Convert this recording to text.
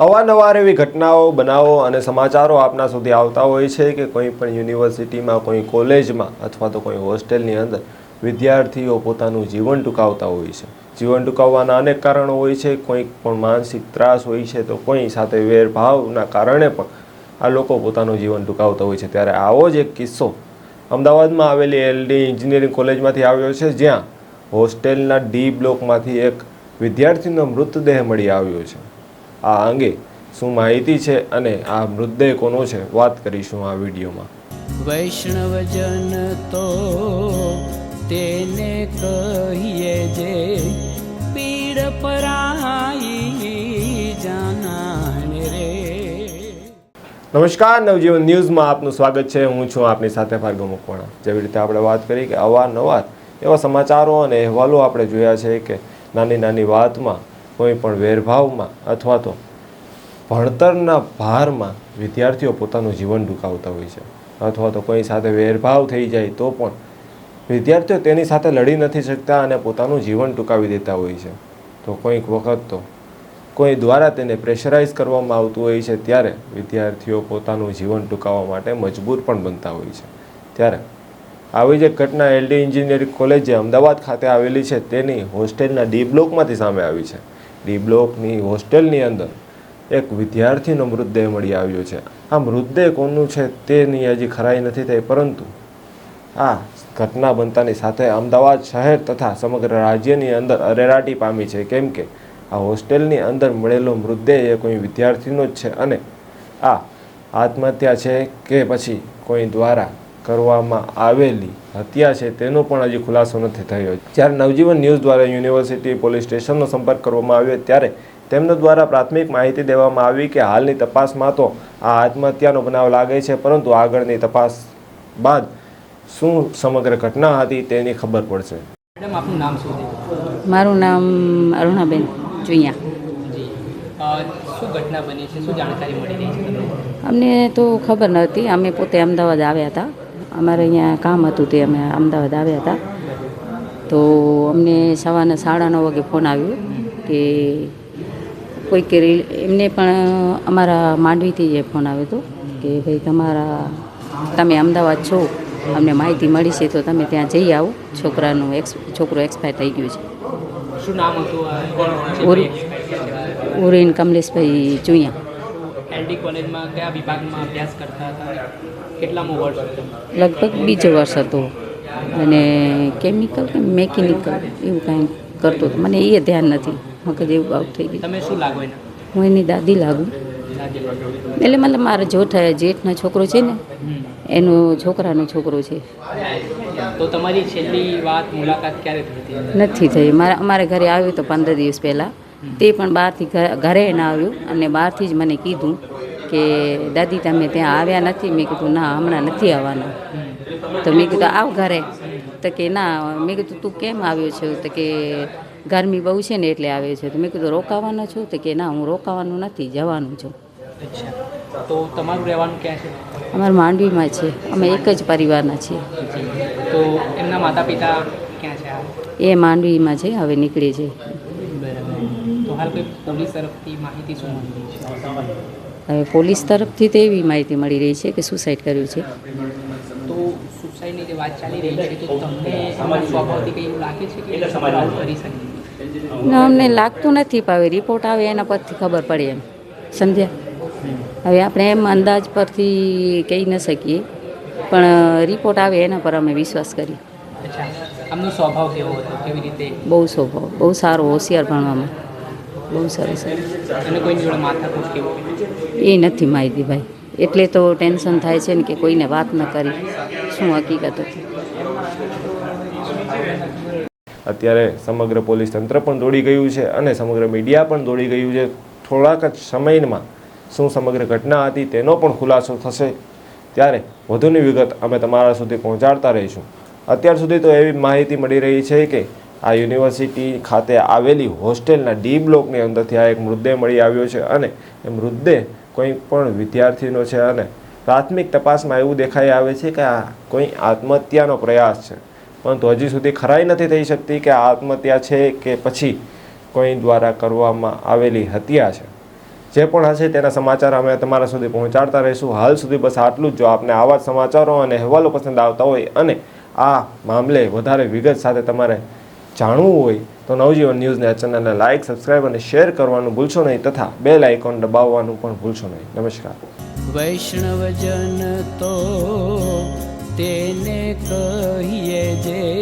અવારનવાર એવી ઘટનાઓ, બનાવો અને સમાચારો આપના સુધી આવતા હોય છે કે કોઈ પણ યુનિવર્સિટીમાં, કોઈ કોલેજમાં અથવા તો કોઈ હોસ્ટેલની અંદર વિદ્યાર્થીઓ પોતાનું જીવન ટૂંકાવતા હોય છે. જીવન ટૂંકાવવાના અનેક કારણો હોય છે. કોઈ પણ માનસિક ત્રાસ હોય છે તો કોઈ સાથે વેરભાવના કારણે પણ આ લોકો પોતાનું જીવન ટૂંકાવતા હોય છે. ત્યારે આવો જ એક કિસ્સો અમદાવાદમાં આવેલી એલડી એન્જિનિયરિંગ કોલેજમાંથી આવ્યો છે, જ્યાં હોસ્ટેલના ડી બ્લોકમાંથી એક વિદ્યાર્થીનો મૃતદેહ મળી આવ્યો છે. આ અંગે શું માહિતી છે અને આ મૃતદેહ કોનો છે વાત કરીશું આ વિડીયોમાં. વૈષ્ણવજન તો તેને કહીએ જે પીડ પરાઈ જાનાને રે. નમસ્કાર નવજીવન ન્યૂઝમાં આપનું સ્વાગત છે. હું છું આપની સાથે ભાર્ગવ મકવાણા. જેવી રીતે આપણે વાત કરી કે અવારનવાર એવા સમાચારો અને અહેવાલો આપણે જોયા છે કે નાની નાની વાતમાં કોઈ પણ વેરભાવમાં અથવા તો ભણતરના ભારમાં વિદ્યાર્થીઓ પોતાનું જીવન ટૂંકાવતા હોય છે. અથવા તો કોઈ સાથે વેરભાવ થઈ જાય તો પણ વિદ્યાર્થીઓ તેની સાથે લડી નથી શકતા અને પોતાનું જીવન ટૂંકાવી દેતા હોય છે. તો કોઈક વખત તો કોઈ દ્વારા તેને પ્રેશરાઇઝ કરવામાં આવતું હોય છે ત્યારે વિદ્યાર્થીઓ પોતાનું જીવન ટૂંકાવવા માટે મજબૂર પણ બનતા હોય છે. ત્યારે આવી જે ઘટના એલડી એન્જિનિયરિંગ કોલેજ જે અમદાવાદ ખાતે આવેલી છે. તેની હોસ્ટેલના ડી બ્લોકમાંથી સામે આવી છે. ડી બ્લોકની હોસ્ટેલની અંદર એક વિદ્યાર્થીનો મૃતદેહ મળી આવ્યો છે. આ મૃતદેહ કોનું છે તેની હજી ખરાઈ નથી થઈ, પરંતુ આ ઘટના બનતાની સાથે અમદાવાદ શહેર તથા સમગ્ર રાજ્યની અંદર અરેરાટી પામી છે. કેમ કે આ હોસ્ટેલની અંદર મળેલો મૃતદેહ એ કોઈ વિદ્યાર્થીનો જ છે અને આ આત્મહત્યા છે કે પછી કોઈ દ્વારા કરવામાં આવેલી હત્યા છે તેનો પણ હજી ખુલાસો નથી થયો. જ્યારે નવજીવન ન્યૂઝ દ્વારા યુનિવર્સિટી પોલીસ સ્ટેશનનો સંપર્ક કરવામાં આવ્યો ત્યારે તેમના દ્વારા પ્રાથમિક માહિતી દેવામાં આવી કે હાલની તપાસમાં તો આ આત્મહત્યાનો બનાવ લાગે છે પરંતુ આગળની તપાસ બાદ શું સમગ્ર ઘટના હતી તેની ખબર પડશે. મેડમ આપનું નામ શું છે? મારું નામ અરુણાબેન ચુઈયા શું ઘટના બની છે? શું જાણકારી મળી રહી છે અમને તો ખબર નહોતી. અમે પોતે અમદાવાદ આવ્યા હતા. અમારે અહીંયા કામ હતું તે અમે અમદાવાદ આવ્યા હતા. તો અમને સવારના સાડા નવ વાગે ફોન આવ્યો કે કોઈક એમને પણ અમારા માંડવીથી જે ફોન આવ્યો હતો કે ભાઈ તમારા તમે અમદાવાદ છો અમને માહિતી મળી છે તો તમે ત્યાં જઈ આવો. છોકરાનું એક્સ છોકરો એક્સપાયર થઈ ગયું છે. શું નામ હતું? ઉરીન કમલેશભાઈ ચુઈયા એલડી કોલેજમાં કયા વિભાગમાં અભ્યાસ કરતા હતા? કેટલામું વર્ષ હતું? લગભગ બીજો વર્ષ હતો. અને કેમિકલ કે મેકેનિકલ એવું કાંઈ કરતો હતો. મને એ ધ્યાન નથી. મગજ એવું આઉટ થઈ ગયું. તમે શું લાગો એના? હું એની દાદી લાગુ. એટલે મતલબ મારા જોઠ જેઠનો છોકરો છે ને. એનો છોકરાનો છોકરો છે. તો તમારી છેલ્લી વાત મુલાકાત ક્યારે થઈ નથી થઈ. મારા અમારા ઘરે આવ્યું તો પંદર દિવસ પહેલાં. તે પણ બહારથી ઘરે ના આવ્યું અને બહારથી જ મને કીધું કે દાદી તમે ત્યાં આવ્યા નથી. મેં કીધું ના હમણાં નથી આવવાના. તો મેં કીધું આવ ઘરે. તો કે ના. મેં કીધું તું કેમ આવ્યો છે? તો કે ગરમી બહુ છે ને એટલે આવ્યો છે. તો મેં કીધું રોકાવાનો છું? તો કે ના હું રોકાવાનું નથી જવાનું છું. તો તમારું રહેવાનું ક્યાં છે? અમારા માંડવીમાં છે. અમે એક જ પરિવારના છીએ. તો એમના માતા પિતા ક્યાં છે? એ માંડવીમાં છે હવે નીકળે છે. હાલ કોઈ પોલીસ તરફથી માહિતી શું મળી રહી છે? હવે પોલીસ તરફથી તો એવી માહિતી મળી રહી છે કે સુસાઇડ કર્યું છે. તો સુસાઇડની જે વાત ચાલી રહી છે તો તમને સ્વભાવથી કંઈ એવું લાગે છે કે કરી શકે ના અમને લાગતું નથી પાવે હવે રિપોર્ટ આવે એના પરથી ખબર પડે એમ. સમજ્યા? હવે આપણે એમ અંદાજ પરથી કહી ન શકીએ પણ રિપોર્ટ આવે એના પર અમે વિશ્વાસ કરીએ. આમનો સ્વભાવ કેવો હતો? કેવી રીતે? બહુ સ્વભાવ બહુ સારો હોશિયાર ભણવામાં. બહુ સરસ એ નથી માહિતી ભાઈ. એટલે તો ટેન્શન થાય છે ને કે કોઈને વાત ન કરી. શું હકીકત હતી? અત્યારે સમગ્ર પોલીસ તંત્ર પણ દોડી ગયું છે અને સમગ્ર મીડિયા પણ દોડી ગયું છે. થોડાક જ સમયમાં શું સમગ્ર ઘટના હતી તેનો પણ ખુલાસો થશે. ત્યારે વધુની વિગત અમે તમારા સુધી પહોંચાડતા રહીશું. અત્યાર સુધી તો એવી માહિતી મળી રહી છે કે આ યુનિવર્સિટી ખાતે આવેલી હોસ્ટેલના ડી બ્લોકની અંદરથી આ એક મૃતદેહ મળી આવ્યો છે અને એ મૃતદેહ કોઈ પણ વિદ્યાર્થીનો છે અને પ્રાથમિક તપાસમાં એવું દેખાઈ આવે છે કે આ કોઈ આત્મહત્યાનો પ્રયાસ છે. પરંતુ હજી સુધી ખરાઈ નથી થઈ શકતી કે આ આત્મહત્યા છે કે પછી કોઈ દ્વારા કરવામાં આવેલી હત્યા છે. જે પણ હશે તેના સમાચાર અમે તમારા સુધી પહોંચાડતા રહીશું. હાલ સુધી બસ આટલું જ. જો આપને આવા સમાચારો અને અહેવાલો પસંદ આવતા હોય અને આ મામલે વધારે વિગત સાથે તમારે જાણવું હોય તો નવજીવન ન્યૂઝને આ ચેનલને લાઇક સબસ્ક્રાઇબ અને શેર કરવાનું ભૂલશો નહીં તથા બેલ આઇકોન દબાવવાનું પણ ભૂલશો નહીં. નમસ્કાર. વૈષ્ણવજન તો તેને કહીએ જે